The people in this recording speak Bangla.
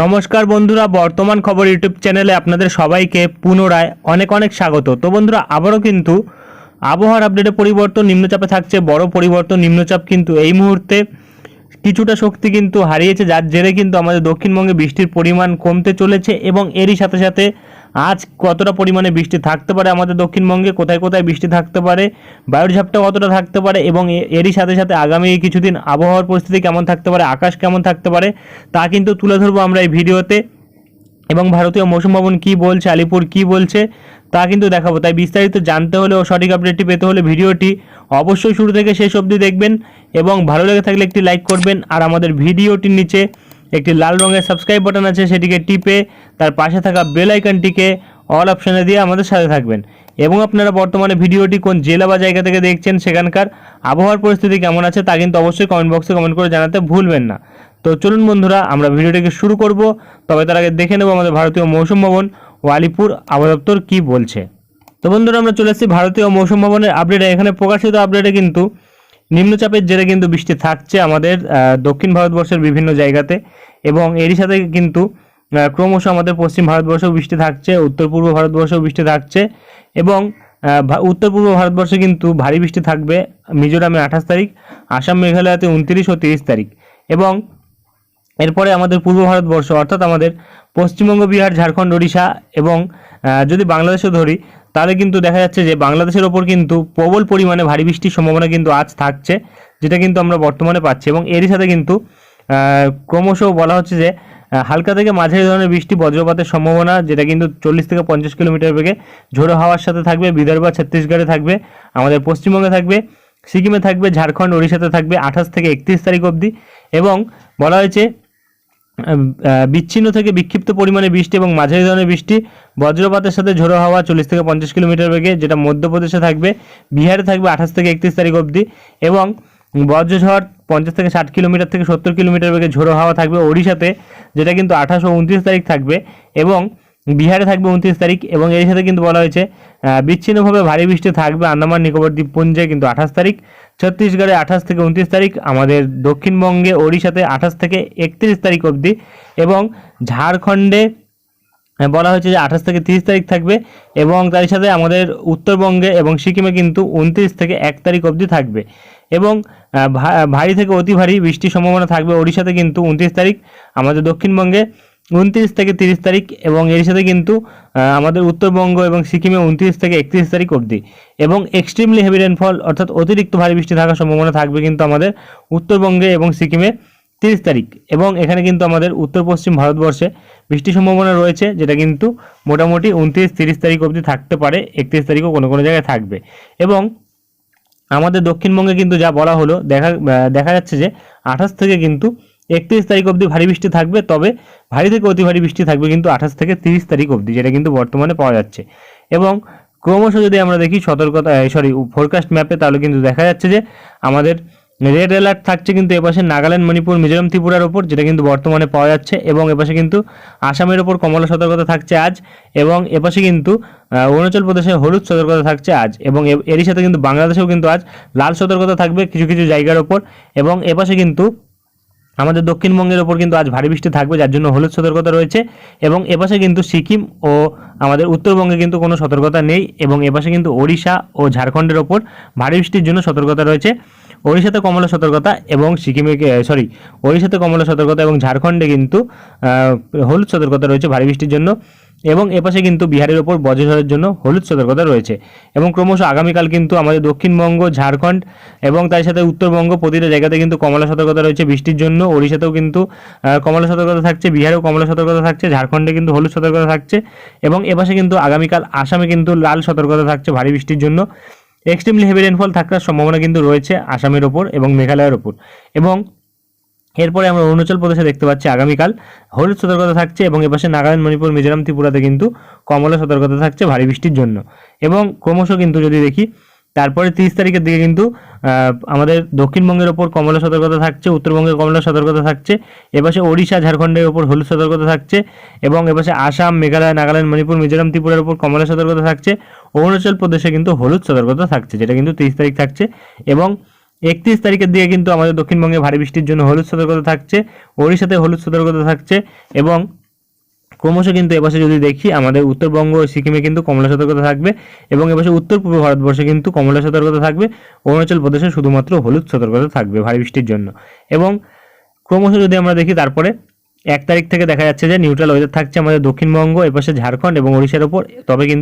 নমস্কার বন্ধুরা, বর্তমান খবর ইউটিউব চ্যানেলে আপনাদের সবাইকে পুনরায় অনেক অনেক স্বাগত। তো বন্ধুরা, আবারও কিন্তু আবহাওয়ার আপডেটে পরিবর্তন, নিম্নচাপে থাকছে, বড় পরিবর্তন, নিম্নচাপ কিন্তু এই মুহূর্তে কিছুটা শক্তি কিন্তু হারিয়েছে, যার জেরে কিন্তু আমাদের দক্ষিণবঙ্গে বৃষ্টির পরিমাণ কমতে চলেছে এবং এরই সাথে সাথে আজ কতটা পরিমাণে বৃষ্টি থাকতে পারে আমাদের দক্ষিণবঙ্গে? কোথায় কোথায় বৃষ্টি থাকতে পারে? বায়ুর ঝাপটা কতটা থাকতে পারে? এবং এরই সাথে সাথে আগামী কিছুদিন আবহাওয়ার পরিস্থিতি কেমন থাকতে পারে? আকাশ কেমন থাকতে পারে? তা কিন্তু তুলে ধরবো আমরা এই ভিডিওতে। এবং ভারতীয় মৌসুম ভবন কী বলছে? আলিপুর কী বলছে? তা কিন্তু দেখাবো। তাই বিস্তারিত জানতে হলে ও সঠিক আপডেটটি পেতে হলে ভিডিওটি অবশ্যই শুরু থেকে শেষ অবধি দেখবেন এবং ভালো লেগে থাকলে একটি লাইক করবেন। আর আমাদের ভিডিওটির নিচে একটি লাল রঙের সাবস্ক্রাইব বাটন আছে, সেটিকে টিপে তার পাশে থাকা বেল আইকনটিকে অল অপশানে দিয়ে আমাদের সাথে থাকবেন। এবং আপনারা বর্তমানে ভিডিওটি কোন জেলা বা জায়গা থেকে দেখছেন সেখানকার আবহাওয়ার পরিস্থিতি কেমন আছে তা কিন্তু অবশ্যই কমেন্ট বক্সে কমেন্ট করে জানাতে ভুলবেন না। তো চলুন বন্ধুরা, আমরা ভিডিওটিকে শুরু করব। তবে তার আগে দেখে নেব আমাদের ভারতীয় মৌসুম ভবন ও আলিপুর আবহাওয়া কী বলছে। তো বন্ধুরা, আমরা চলে এসেছি ভারতীয় মৌসুম ভবনের আপডেটে এখানে প্রকাশিত আপডেটে কিন্তু নিম্নচাপের জেরে কিন্তু বৃষ্টি থাকছে আমাদের দক্ষিণ ভারতবর্ষের বিভিন্ন জায়গাতে। এবং এরই সাথে কিন্তু ক্রমশ আমাদের পশ্চিম ভারতবর্ষেও বৃষ্টি থাকছে, উত্তর পূর্ব ভারতবর্ষেও বৃষ্টি থাকছে এবং উত্তর পূর্ব ভারতবর্ষে কিন্তু ভারী বৃষ্টি থাকবে মিজোরামে আঠাশ তারিখ, আসাম মেঘালয়তে উনত্রিশ ও তিরিশ তারিখ। এবং এরপরে আমাদের পূর্ব ভারতবর্ষ, অর্থাৎ আমাদের পশ্চিমবঙ্গ, বিহার, ঝাড়খণ্ড, ওড়িশা এবং যদি বাংলাদেশও ধরি তাহলে কিন্তু দেখা যাচ্ছে যে বাংলাদেশের ওপর কিন্তু প্রবল পরিমাণে ভারী বৃষ্টির সম্ভাবনা কিন্তু আজ থাকছে, যেটা কিন্তু আমরা বর্তমানে পাচ্ছি এবং এরই সাথে কিন্তু ক্রমশ বলা হচ্ছে যে হালকা থেকে মাঝারি ধরনের বৃষ্টি বজ্রপাতের সম্ভাবনা, যেটা কিন্তু চল্লিশ থেকে পঞ্চাশ কিলোমিটার বেগে ঝোড়ো হাওয়ার সাথে থাকবে, বিদর্ভ, ছত্তিশগড়ে থাকবে, আমাদের পশ্চিমবঙ্গে থাকবে, সিকিমে থাকবে, ঝাড়খণ্ড, ওড়িশাতে থাকবে আঠাশ থেকে একত্রিশ তারিখ অবধি এবং বলা হয়েছে বিচ্ছিন্ন থেকে বিক্ষিপ্ত পরিমাণে বৃষ্টি এবং মাঝারি ধরনের বৃষ্টি বজ্রপাতের সাথে ঝোড়ো হাওয়া চল্লিশ থেকে পঞ্চাশ কিলোমিটার বেগে, যেটা মধ্যপ্রদেশে থাকবে, বিহারে থাকবে আঠাশ থেকে একত্রিশ তারিখ অবধি এবং বজ্রঝড় পঞ্চাশ থেকে ষাট কিলোমিটার থেকে সত্তর কিলোমিটার বেগে ঝোড়ো হাওয়া থাকবে ওড়িশাতে, যেটা কিন্তু আঠাশ ও উনত্রিশ তারিখ থাকবে এবং বিহারে থাকবে উনত্রিশ তারিখ এবং এর সাথে কিন্তু বলা হয়েছে বিচ্ছিন্নভাবে ভারী বৃষ্টি থাকবে আন্দামান, নিকোবর দ্বীপপুঞ্জে কিন্তু আঠাশ তারিখ, ছত্তিশগড়ে আঠাশ থেকে উনত্রিশ তারিখ, আমাদের দক্ষিণবঙ্গে, ওড়িশাতে আঠাশ থেকে একত্রিশ তারিখ অবধি এবং ঝাড়খণ্ডে বলা হয়েছে যে আঠাশ থেকে তিরিশ তারিখ থাকবে এবং তার সাথে আমাদের উত্তরবঙ্গে এবং সিকিমে কিন্তু উনত্রিশ থেকে এক তারিখ অবধি থাকবে এবং ভারী থেকে অতি ভারী বৃষ্টির সম্ভাবনা থাকবে ওড়িশাতে কিন্তু উনত্রিশ তারিখ, আমাদের দক্ষিণবঙ্গে উনত্রিশ থেকে তিরিশ তারিখ এবং এর সাথে কিন্তু আমাদের উত্তরবঙ্গ এবং সিকিমে উনত্রিশ থেকে একত্রিশ তারিখ অবধি। এবং এক্সট্রিমলি হেভি রেনফল অর্থাৎ অতিরিক্ত ভারী বৃষ্টি থাকার সম্ভাবনা থাকবে কিন্তু আমাদের উত্তরবঙ্গে এবং সিকিমে তিরিশ তারিখ। এবং এখানে কিন্তু আমাদের উত্তর পশ্চিম ভারতবর্ষে বৃষ্টির সম্ভাবনা রয়েছে, যেটা কিন্তু মোটামুটি উনত্রিশ তিরিশ তারিখ অবধি থাকতে পারে, একত্রিশ তারিখও কোনো কোনো জায়গায় থাকবে। এবং আমাদের দক্ষিণবঙ্গে কিন্তু যা বলা হলো, দেখা দেখা যাচ্ছে যে আঠাশ থেকে কিন্তু একত্রিশ তারিখ অবধি ভারী বৃষ্টি থাকবে, তবে ভারী থেকে অতি ভারী বৃষ্টি থাকবে কিন্তু আঠাশ থেকে তিরিশ তারিখ অবধি, যেটা কিন্তু বর্তমানে পাওয়া যাচ্ছে। এবং ক্রমশ যদি আমরা দেখি সতর্কতা সরি ফোরকাস্ট ম্যাপে তাহলে কিন্তু দেখা যাচ্ছে যে আমাদের রেড অ্যালার্ট থাকছে কিন্তু এপাশে নাগাল্যান্ড, মণিপুর, মিজোরাম, ত্রিপুরার ওপর, যেটা কিন্তু বর্তমানে পাওয়া যাচ্ছে, এবং এপাশে কিন্তু আসামের ওপর কমলা সতর্কতা থাকছে আজ, এবং এপাশে কিন্তু অরুণাচল প্রদেশে হলুদ সতর্কতা থাকছে আজ, এবং এরই সাথে কিন্তু বাংলাদেশেও কিন্তু আজ লাল সতর্কতা থাকবে কিছু কিছু জায়গার ওপর, এবং এপাশে কিন্তু আমাদের দক্ষিণবঙ্গের ওপর কিন্তু আজ ভারী বৃষ্টি থাকবে, যার জন্য হলুদ সতর্কতা রয়েছে এবং এপাশে কিন্তু সিকিম ও আমাদের উত্তরবঙ্গে কিন্তু কোনো সতর্কতা নেই এবং এপাশে কিন্তু ওড়িশা ও ঝাড়খণ্ডের ওপর ভারী বৃষ্টির জন্য সতর্কতা রয়েছে। ওড়িশাতে কমলা সতর্কতা এবং সিকিমে সরি, ওড়িশাতে কমলা সতর্কতা এবং ঝাড়খণ্ডে কিন্তু হলুদ সতর্কতা রয়েছে ভারী বৃষ্টির জন্য। এবং এপাশে কিন্তু বিহারের ওপর বজ্রঝড়ের জন্য হলুদ সতর্কতা রয়েছে। এবং ক্রমশ আগামীকাল কিন্তু আমাদের দক্ষিণবঙ্গ, ঝাড়খণ্ড এবং তার সাথে উত্তরবঙ্গ প্রতিটা জায়গাতে কিন্তু কমলা সতর্কতা রয়েছে বৃষ্টির জন্য। ওড়িশাতেও কিন্তু কমলা সতর্কতা থাকছে, বিহারেও কমলা সতর্কতা থাকছে, ঝাড়খণ্ডে কিন্তু হলুদ সতর্কতা থাকছে এবং এপাশে কিন্তু আগামীকাল আসামে কিন্তু লাল সতর্কতা থাকছে ভারী বৃষ্টির জন্য। এক্সট্রিমলি হেভি রেনফল থাকার সম্ভাবনা কিন্তু রয়েছে আসামের ওপর এবং মেঘালয়ের ওপর। এবং এরপরে আমরা অরুণাচল প্রদেশে দেখতে পাচ্ছি আগামীকাল হলুদ সতর্কতা থাকছে এবং এপাশে নাগাল্যান্ড, মণিপুর, মিজোরাম ত্রিপুরাতে কিন্তু কমলা সতর্কতা থাকছে ভারী বৃষ্টির জন্য। এবং ক্রমশ কিন্তু যদি দেখি, তারপরে তিরিশ তারিখের দিকে কিন্তু আমাদের দক্ষিণবঙ্গের ওপর কমলা সতর্কতা থাকছে, উত্তরবঙ্গে কমলা সতর্কতা থাকছে, এপাশে ওড়িশা, ঝাড়খণ্ডের ওপর হলুদ সতর্কতা থাকছে, এবং এপাশে আসাম, মেঘালয়, নাগাল্যান্ড, মণিপুর, মিজোরাম, ত্রিপুরার ওপর কমলা সতর্কতা থাকছে, অরুণাচল প্রদেশে কিন্তু হলুদ সতর্কতা থাকছে, যেটা কিন্তু তিরিশ তারিখ থাকছে, এবং একত্রিশ তারিখের দিকে কিন্তু আমাদের দক্ষিণবঙ্গে ভারী বৃষ্টির জন্য হলুদ সতর্কতা থাকছে, ওড়িশাতে হলুদ সতর্কতা থাকছে এবং ক্রমশ কিন্তু এপাশে যদি দেখি আমাদের উত্তরবঙ্গ ও সিকিমে কিন্তু কমলা সতর্কতা থাকবে এবং এপাশে উত্তর পূর্ব ভারতবর্ষে কিন্তু কমলা সতর্কতা থাকবে, অরুণাচল প্রদেশে শুধুমাত্র হলুদ সতর্কতা থাকবে ভারী বৃষ্টির জন্য। এবং ক্রমশ যদি আমরা দেখি তারপরে এক তারিখ থেকে দেখা যাচ্ছে যে নিউট্রাল ওয়েদার থাকছে আমাদের দক্ষিণবঙ্গ, এপাশে ঝাড়খণ্ড এবং ওড়িশার ওপর, তবে কিন্তু